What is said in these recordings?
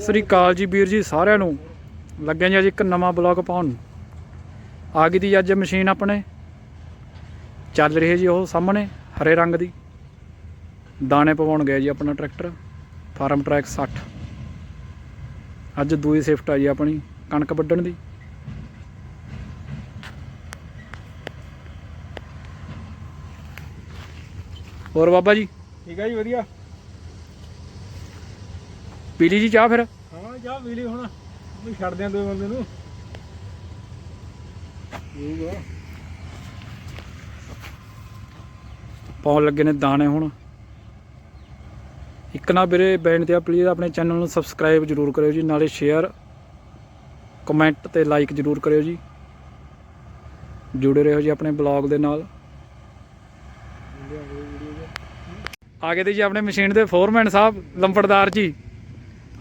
ਸ੍ਰੀ ਅਕਾਲ ਜੀ ਵੀਰ ਜੀ ਸਾਰਿਆਂ ਨੂੰ। ਲੱਗਿਆ ਜੀ ਅੱਜ ਇੱਕ ਨਵਾਂ ਬਲੌਗ ਪਾਉਣ। ਆ ਗਈ ਦੀ ਅੱਜ ਮਸ਼ੀਨ ਆਪਣੇ। ਚੱਲ ਰਹੀ ਜੀ ਉਹ ਸਾਹਮਣੇ, ਹਰੇ ਰੰਗ ਦੀ। ਦਾਣੇ ਪਵਾਉਣ ਗਏ ਜੀ ਆਪਣਾ ਟਰੈਕਟਰ, ਫਾਰਮ ਟਰੈਕ 60 ਅੱਜ ਦੂਈ ਸ਼ਿਫਟ ਆ ਜੀ ਆਪਣੀ, ਕਣਕ ਵੱਢਣ ਦੀ। ਹੋਰ ਬਾਬਾ ਜੀ? ਠੀਕ ਹੈ ਜੀ, ਵਧੀਆ। ਪੀ ਲਈ ਜੀ ਚਾਹ ਫਿਰ? ਹਾਂ ਜਾ ਵੀਲੀ ਹੁਣ। ਵੀ ਛੱਡ ਦਿਆਂ ਦੋ ਬੰਦੇ ਨੂੰ। ਹੋਊਗਾ ਪਾਉਣ ਲੱਗੇ ਨੇ ਦਾਣੇ ਹੁਣ। ਇੱਕ ਨਾ ਵੀਰੇ ਬੇਨਤੀ ਆ ਪਲੀਜ਼ ਆਪਣੇ ਚੈਨਲ ਨੂੰ ਸਬਸਕ੍ਰਾਈਬ ਜਰੂਰ ਕਰਿਓ ਜੀ ਨਾਲੇ ਸ਼ੇਅਰ ਕਮੈਂਟ ਤੇ ਲਾਈਕ ਜਰੂਰ ਕਰਿਓ ਜੀ। ਜੁੜੇ ਰਹੋ ਜੀ ਆਪਣੇ ਬਲੌਗ ਦੇ ਨਾਲ। ਆ ਗਏ ਤੇ ਜੀ ਆਪਣੇ ਮਸ਼ੀਨ ਦੇ ਫੋਰਮੈਨ ਸਾਹਿਬ ਲੰਬੜਦਾਰ ਜੀ।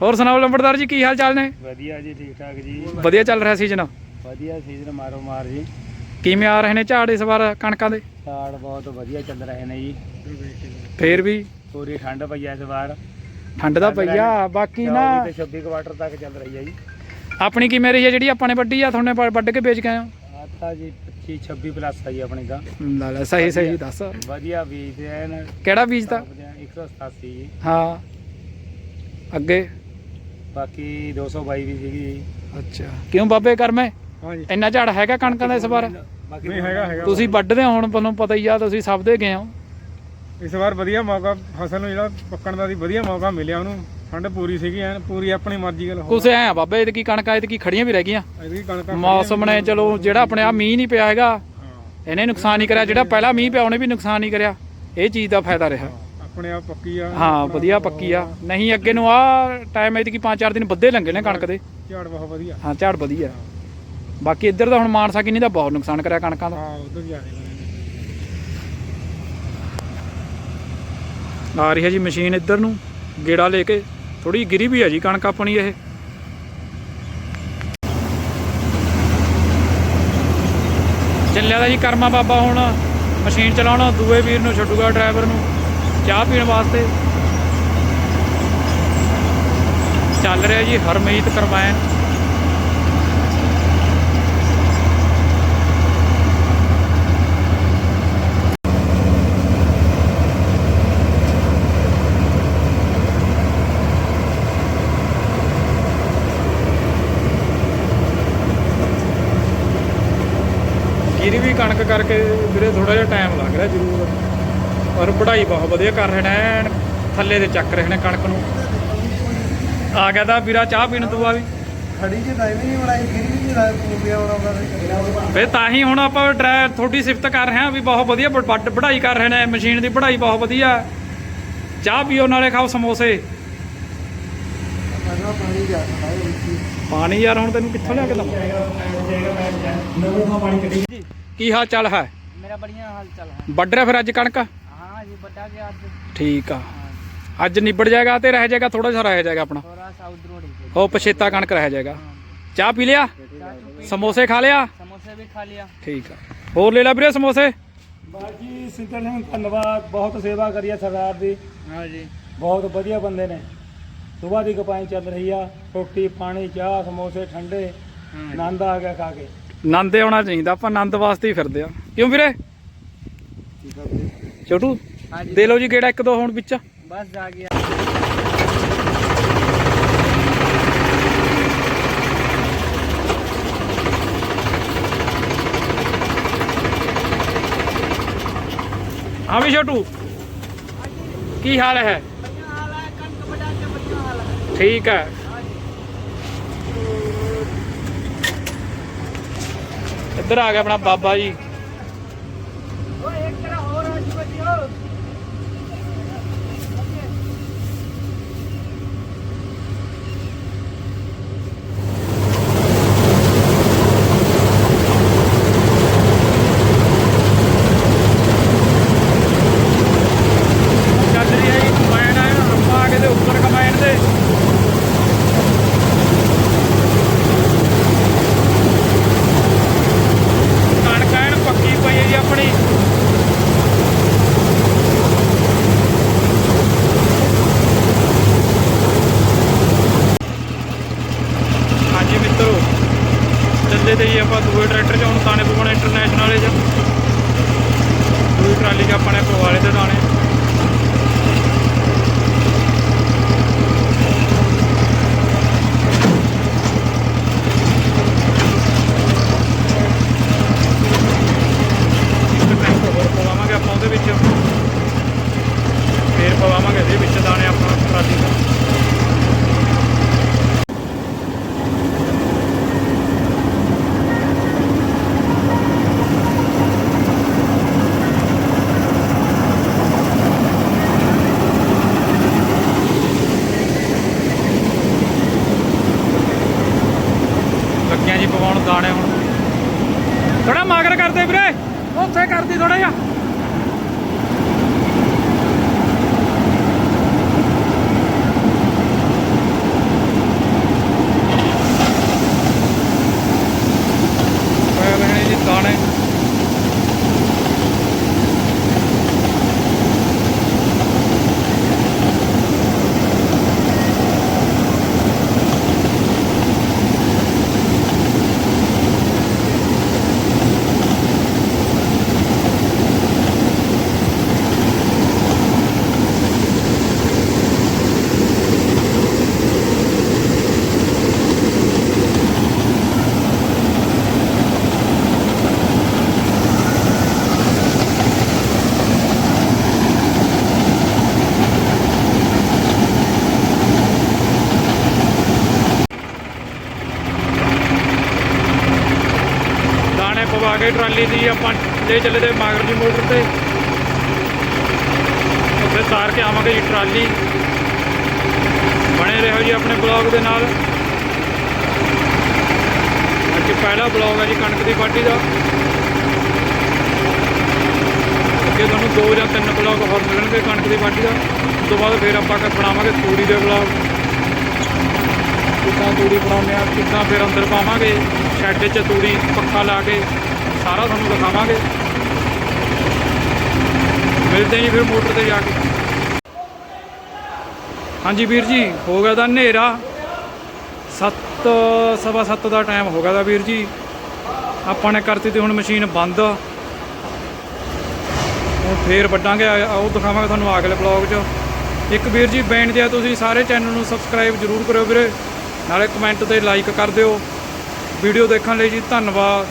ਹੋਰ ਸੁਣਾਓ ਲੰਬੜਦਾਰ ਜੀ ਕੀ ਹਾਲ ਚਾਲ ਨੇ? ਵਧੀਆ ਜੀ ਠੀਕ ਠਾਕ ਜੀ। ਵਧੀਆ ਚੱਲ ਰਿਹਾ ਸੀਜ਼ਨ ਵਧੀਆ ਸੀਜ਼ਨ ਮਾਰੋ ਮਾਰ ਜੀ। ਕਿਵੇਂ ਆ ਰਹੇ ਨੇ ਝਾੜ ਇਸ ਵਾਰ ਕਣਕਾਂ ਦੇ? ਝਾੜ ਬਹੁਤ ਵਧੀਆ ਚੱਲ ਰਹੇ ਨੇ ਜੀ। ਫੇਰ ਵੀ? ਪੂਰੀ ਠੰਡ ਪਈ ਐ ਇਸ ਵਾਰ। ਠੰਡ ਦਾ ਪਈਆ ਬਾਕੀ ਨਾ 24 ਤੇ 26 ਕੁਆਟਰ ਤੱਕ ਚੱਲ ਰਹੀ ਹੈ ਜੀ। ਆਪਣੀ ਕਿਵੇਂ ਰਹੀ ਹੈ ਜਿਹੜੀ ਆਪਾਂ ਨੇ ਵੱਢੀ ਆ ਤੁਹਾਨੂੰ ਵੱਢ ਕੇ ਵੇਚ ਕੇ ਆਏ ਹੋ? ਆਤਾ ਜੀ 25 26 ਪਲੱਸ ਆਈ ਆਪਣੀ ਤਾਂ। ਲੈ ਲੈ ਸਹੀ ਸਹੀ ਦੱਸ। ਵਧੀਆ ਬੀਜ ਐ ਨਾ ਕਿਹੜਾ ਬੀਜ ਤਾ? 187 ਜੀ। ਹਾਂ। ਅੱਗੇ? ਬਾਕੀ 222 ਵੀ ਸੀਗੀ ਜੀ। ਅੱਛਾ। ਕਿਉਂ ਬਾਬੇ ਕਰਮੇ? ਹਾਂਜੀ। ਇੰਨਾ ਝਾੜ ਹੈਗਾ ਕਣਕਾਂ ਦਾ ਇਸ ਵਾਰ? ਬਾਕੀ ਨਹੀਂ ਹੈਗਾ ਹੈਗਾ ਤੁਸੀਂ ਵੱਢਦੇ ਹੋ ਹੁਣ ਤੁਹਾਨੂੰ ਪਤਾ ਹੀ ਆ ਤੁਸੀਂ ਸਭ ਦੇ ਗਏ ਹੋ। ਇਸ ਵਾਰ ਵਧੀਆ ਮੌਕਾ ਫਸਲ ਨੂੰ ਜਿਹੜਾ ਪੱਕਣ ਦਾ ਸੀ ਵਧੀਆ ਮੌਕਾ ਮਿਲਿਆ ਉਹਨੂੰ। ਠੰਡ ਪੂਰੀ ਸੀਗੀ ਐਨ ਪੂਰੀ ਆਪਣੀ ਮਰਜ਼ੀ ਗੱਲ ਹੋ ਕੁਛ ਐ ਆ ਬਾਬੇ ਇਹਦੀ ਕੀ ਕਣਕਾਂ ਇਹਦੀ ਕੀ ਖੜੀਆਂ ਵੀ ਰਹਿ ਗਈਆਂ? ਇਹਦੀ ਕਣਕਾਂ ਮੌਸਮ ਨੇ ਚਲੋ ਜਿਹੜਾ ਆਪਣੇ ਆ ਮੀਂਹ ਨਹੀਂ ਪਿਆ ਹੈਗਾ ਇਹਨੇ ਨੁਕਸਾਨ ਨਹੀਂ ਕਰਿਆ ਜਿਹੜਾ ਪਹਿਲਾਂ ਮੀਂਹ ਪਿਆ ਉਹਨੇ ਵੀ ਨੁਕਸਾਨ ਨਹੀਂ ਕਰਿਆ। ਇਹ ਚੀਜ਼ ਦਾ ਫਾਇਦਾ ਰਿਹਾ। ਆਪਣੇ ਆਪ ਪੱਕੀ ਆ ਹਾਂ ਵਧੀਆ ਪੱਕੀ ਆ। ਨਹੀਂ ਅੱਗੇ ਨੂੰ ਆ ਟਾਈਮ ਇਹਦੀ ਕੀ 5-4 ਦਿਨ ਵੱਧੇ ਲੰਗੇ ਨੇ ਕਣਕ ਦੇ। ਝਾੜ ਬਹੁਤ ਵਧੀਆ। ਹਾਂ ਝਾੜ ਵਧੀਆ। ਬਾਕੀ ਇੱਧਰ ਤਾਂ ਹੁਣ ਮਾਨਸਾ ਕਿੰਨੀ ਦਾ ਬਹੁਤ ਨੁਕਸਾਨ ਕਰਿਆ ਕਣਕਾਂ ਦਾ। ਹਾਂ ਉਧਰ ਜਾਣੇ ਆ ਰਹੀ ਹੈ ਜੀ ਮਸ਼ੀਨ ਇੱਧਰ ਨੂੰ ਗੇੜਾ ਲੈ ਕੇ ਥੋੜੀ ਗਿਰੀ ਵੀ ਹੈ ਜੀ ਕਣਕ ਆਪਣੀ ਇਹ। ਚੱਲਿਆ ਦਾ ਜੀ ਕਰਮਾ ਬਾਬਾ ਹੁਣ ਮਸ਼ੀਨ ਚਲਾਉਣਾ ਦੂਏ ਵੀਰ ਨੂੰ ਛੱਡੂਗਾ ਡਰਾਈਵਰ ਨੂੰ। ਚਾਹ ਪੀਣ ਵਾਸਤੇ। ਚੱਲ ਰਿਹਾ ਜੀ ਹਰਮੀਤ ਕਰਮੈਨ। ਗਿਰੀ ਵੀ ਕਣਕ ਕਰਕੇ ਵੀਰੇ ਥੋੜਾ ਜਿਹਾ ਟਾਈਮ ਲੱਗ ਰਿਹਾ ਜ਼ਰੂਰ। ਔਰ ਪੜਾਈ ਬਹੁਤ ਵਧੀਆ ਕਰ ਰਹੇ ਨੇ ਥੱਲੇ ਦੇ ਚੱਕ ਰਹੇ ਨੇ ਕਣਕ ਨੂੰ। ਆ ਗਿਆ ਤਾਂ ਵੀਰਾ ਚਾਹ ਪੀਣ ਤੋਂ ਆ ਵੀ। ਖੜੀ ਜੇ ਟਾਈਮ ਨਹੀਂ ਬਣਾਈ ਫਿਰ ਵੀ ਨਹੀਂ ਰਾਤ ਹੋ ਗਿਆ ਉਹਨਾਂ ਦਾ ਤਾਂ ਹੀ ਹੁਣ ਆਪਾਂ ਡਰਾਈਵ ਥੋੜੀ ਸਿਫਤ ਕਰ ਰਹੇ ਆ ਵੀ ਬਹੁਤ ਵਧੀਆ ਪੜਾਈ ਕਰ ਰਹੇ ਨੇ ਮਸ਼ੀਨ ਦੀ ਪੜਾਈ ਬਹੁਤ ਵਧੀਆ। ਚਾਹ ਪੀਓ ਨਾਲੇ ਖਾਓ ਸਮੋਸੇ। ਪਾਣੀ ਯਾਰ ਹੁਣ ਤੈਨੂੰ ਕਿੱਥੋਂ ਲਿਆ ਕੇ ਦਵਾਂ? ਕੀ ਹਾਲ ਚਾਲ ਹੈ? ਮੇਰਾ ਬੜੀਆਂ ਹਾਲ ਚਾਲ ਹੈ। ਵੱਢ ਰਿਹਾ ਫਿਰ ਅੱਜ ਕਣਕ? ਠੀਕ ਆ। ਅੱਜ ਨਿਬੜ ਜਾਏਗਾ ਤੇ ਰਹਿ ਜਾਏਗਾ ਥੋੜਾ ਜਿਹਾ ਰਹਿ ਜਾਏਗਾ ਆਪਣਾ। ਹੋ ਪਛੇਤਾ ਕਣਕ ਰਹਿ ਜਾਏਗਾ। ਚਾਹ ਪੀ ਲਿਆ? ਸਮੋਸੇ ਖਾ ਲਿਆ? ਸਮੋਸੇ ਵੀ ਖਾ ਲਿਆ। ਠੀਕ ਆ। ਹੋਰ ਲੈ ਲਾ ਵੀਰੇ ਸਮੋਸੇ। ਬਾਜੀ ਸਿੰਦਰ ਸਿੰਘ ਧੰਨਵਾਦ। ਬਹੁਤ ਸੇਵਾ ਕਰੀ ਸਰਦਾਰ ਦੀ। ਹਾਂ ਜੀ। ਬਹੁਤ ਵਧੀਆ ਬੰਦੇ ਨੇ। ਸਵੇਰ ਦੀ ਕਪਾਈ ਚੱਲ ਰਹੀ ਆ। ਰੋਟੀ ਪਾਣੀ ਚਾਹ ਸਮੋਸੇ ਠੰਡੇ। ਆਨੰਦ ਆ ਗਿਆ ਖਾ ਕੇ। ਆਨੰਦ ਆਉਣਾ ਚਾਹੀਦਾ। ਆਪਾਂ ਆਨੰਦ ਵਾਸਤੇ ਹੀ ਫਿਰਦੇ ਆ। ਕਿਉਂ ਵੀਰੇ? ਛੋਟੂ ਹਾਂਜੀ। ਦੇ ਲਓ ਜੀ ਗੇੜਾ ਇੱਕ ਦੋ ਹੁਣ ਵਿੱਚ। ਬਸ ਜਾ ਗਿਆ ਹਾਂ ਵੀ ਛੋਟੂ ਕੀ ਹਾਲ ਹੈ? ਠੀਕ ਹੈ। ਇੱਧਰ ਆ ਗਿਆ ਆਪਣਾ ਬਾਬਾ ਜੀ। ਪਵਾਵਾਂਗੇ ਇਹਦੇ ਵਿੱਚ ਦਾਣੇ ਆਪਾਂ ਪਰਾਲੀ ਦਾ ਜੀ ਪਵਾਉਣ ਦਾਣੇ ਹੁਣ। ਥੋੜਾ ਮਾਗਰ ਕਰਦੇ ਵੀਰੇ। ਉੱਥੇ ਕਰਦੀ ਥੋੜਾ ਜਿਹਾ। ਦਾਣੇ ਟਰਾਲੀ ਦੀ ਆਪਾਂ ਲੈ ਚੱਲੇ ਤੇ ਮਾਗਰ ਦੀ ਮੋਟਰ ਤੇ। ਉੱਥੇ ਤਾਰ ਕੇ ਆਵਾਂਗੇ ਜੀ ਟਰਾਲੀ। ਬਣੇ ਰਹੋ ਜੀ ਆਪਣੇ ਬਲੌਗ ਦੇ ਨਾਲ। ਅੱਜ ਪਹਿਲਾ ਬਲੌਗ ਹੈ ਜੀ ਕਣਕ ਦੀ ਵਾਢੀ ਦਾ। ਅੱਗੇ ਤੁਹਾਨੂੰ ਦੋ ਜਾਂ ਤਿੰਨ ਬਲੌਗ ਹੋਰ ਮਿਲਣਗੇ ਕਣਕ ਦੀ ਵਾਢੀ ਦਾ। ਉਸ ਤੋਂ ਬਾਅਦ ਫਿਰ ਆਪਾਂ ਬਣਾਵਾਂਗੇ ਤੂੜੀ ਦੇ ਬਲੌਗ। ਕਿੱਦਾਂ ਤੂੜੀ ਬਣਾਉਂਦੇ ਆ ਕਿੱਦਾਂ ਫਿਰ ਅੰਦਰ ਪਾਵਾਂਗੇ। ਸ਼ੈੱਡ 'ਚ ਤੂੜੀ ਪੱਖਾ ਲਾ ਕੇ। ਸਾਰਾ ਤੁਹਾਨੂੰ ਦਿਖਾਵਾਂਗੇ। ਮਿਲਦੇ ਜੀ ਫਿਰ ਮੋਟਰ ਤੇ ਜਾ ਕੇ। ਹਾਂਜੀ ਵੀਰ ਜੀ, ਹੋ ਗਿਆ ਦਾ ਹਨੇਰਾ। 7 ਸਵਾ 7 ਦਾ ਟਾਈਮ ਹੋ ਗਿਆ ਦਾ ਵੀਰ ਜੀ। ਆਪਾਂ ਨੇ ਕਰਤੀ ਤੇ ਹੁਣ ਮਸ਼ੀਨ ਬੰਦ। ਹੁਣ ਫੇਰ ਵੱਡਾਂਗੇ ਉਹ ਦਿਖਾਵਾਂਗੇ ਤੁਹਾਨੂੰ ਅਗਲੇ ਬਲੌਗ 'ਚ। ਇੱਕ ਵੀਰ ਜੀ, ਬੇਨਤੀ ਆ ਤੁਸੀਂ ਸਾਰੇ ਚੈਨਲ ਨੂੰ ਸਬਸਕ੍ਰਾਈਬ ਜ਼ਰੂਰ ਕਰਿਓ ਵੀਰੇ। ਨਾਲੇ ਕਮੈਂਟ ਤੇ ਲਾਈਕ ਕਰ ਦਿਓ। ਵੀਡੀਓ ਦੇਖਣ ਲਈ ਜੀ, ਧੰਨਵਾਦ।